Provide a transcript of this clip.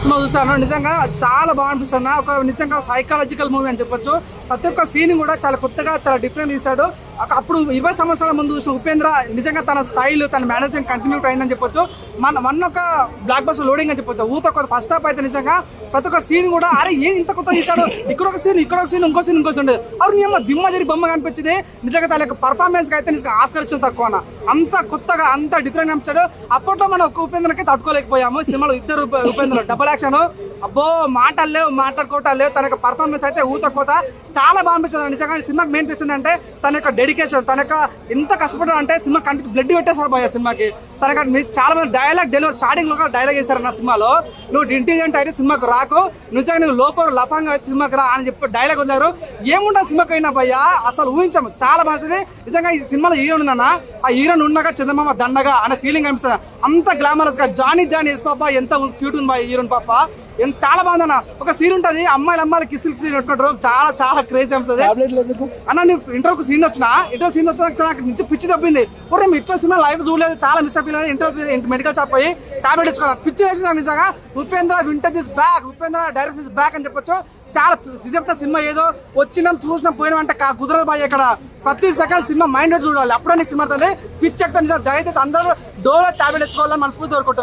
Cinema చూసాను నిజంగా చాలా బాగా అనిపిస్తుంది. ఒక నిజంగా సైకాలజికల్ మూవీ అని చెప్పొచ్చు. ప్రతి ఒక్క సీన్ కూడా చాలా కొత్తగా చాలా డిఫరెంట్ తీశాడు. అప్పుడు ఇరవై సంవత్సరాల ముందు చూసిన ఉపేంద్ర నిజంగా తన స్టైల్ తన మేనేజింగ్ కంటిన్యూ అయిందని చెప్పొచ్చు. మన వన్ ఒక బ్లాక్ బస్ లోడింగ్ అని చెప్పొచ్చు. ఊత కొత్త ఫస్ట్ హాఫ్ అయితే నిజంగా ప్రతి ఒక్క సీన్ కూడా అరే ఏం ఇంత కొత్త తీశాడు? ఇక్కడ ఒక సీన్ ఇక్కడ ఒక సీన్ ఇంకో సీన్ ఇంకో సీన్ అవును అప్పుడు దిమ్మ జరిగి బొమ్మ కనిపించింది. నిజంగా తన యొక్క పర్ఫార్మెన్స్ అయితే నిజంగా ఆస్కర్ ఇచ్చిన తక్కువ అంత కొత్తగా అంత డిఫరెంట్ అనిపించాడు. అప్పట్లో మనం ఒక్క ఉపేంద్రకి తట్టుకోలేకపోయాము. సినిమాలో ఇద్దరు ఉపేంద్ర డబుల్ యాక్షన్ అబ్బో మాటలు లేవు మాట్లాడుకోవటాలు లేవు. తన యొక్క పర్ఫార్మెన్స్ అయితే ఊత కోత చాలా బాగా అనిపించింది. నిజంగా సినిమాకి మెయిన్ పిస్తుంది అంటే తన యొక్క డెడికేషన్ తన యొక్క ఎంత కష్టపడ్డా అంటే సినిమా కంటి బ్లడ్ పెట్టేశారు పోయా సినిమాకి. తన చాలా మంది డైలాగ్ డెలివరీ స్టార్టింగ్లో డైలాగ్ వేశారు నా సినిమాలో. నువ్వు ఇంటెలిజెంట్ అయితే సినిమాకు రాకు. నిజంగా నువ్వు లోపల లఫంగా సినిమాకి రా అని చెప్పి డైలాగ్ వదిలారు. ఏముండదు సినిమాకి అయినా భయ్యా అసలు ఊహించాము. చాలా బాగుంది నిజంగా ఈ సినిమాలో హీరో ఉందన్న ఆ హీరోని ఉన్నాక చందమామ దండగా అనే ఫీలింగ్ అనిపిస్తుంది అంత గ్లామరస్గా జానీ జానీ ఎస్ పాప ఎంత క్యూట్ ఉంది బాయ్ హీరోని పాప. ఎంత చాలా బాగుందన్న ఒక సీన్ ఉంటది అమ్మాయిలు అమ్మాయిలు కిసిల్ సీన్ చాలా చాలా క్రేజ్ ఎందుకు? అన్న నేను ఇంటర్వ్యూకి సీన్ వచ్చిన ఇంటర్వ్యూ సీన్ వచ్చిన నాకు నుంచి పిచ్చి తప్పింది ఒరే మీ ఇట్లా సినిమా లైవ్ చూడలేదు చాలా మిస్ అయిపోయింది ఇంటర్వ్యూ మెడికల్ షాప్ పోయి టాబ్లెట్ ఇచ్చుకోవాలి పిచ్చి వేసి నాకు నిజంగా. Upendra vintage is back Upendra direct is back అని చెప్పొచ్చు. చాలా చెప్తా సినిమా ఏదో వచ్చినాం చూసినాం పోయినాం అంటే కుదరదు బాయ్ ఇక్కడ. ప్రతి సెకండ్ సినిమా మైండ్ చూడాలి. అప్పుడే నీకు సినిమా అవుతుంది పిచ్చి ఎక్కుతా నిజంగా దయచేసి అందరూ డోలో టాబ్లెట్ ఇచ్చుకోవాలని మనస్ఫూర్తి కోరుకుంటున్నాను.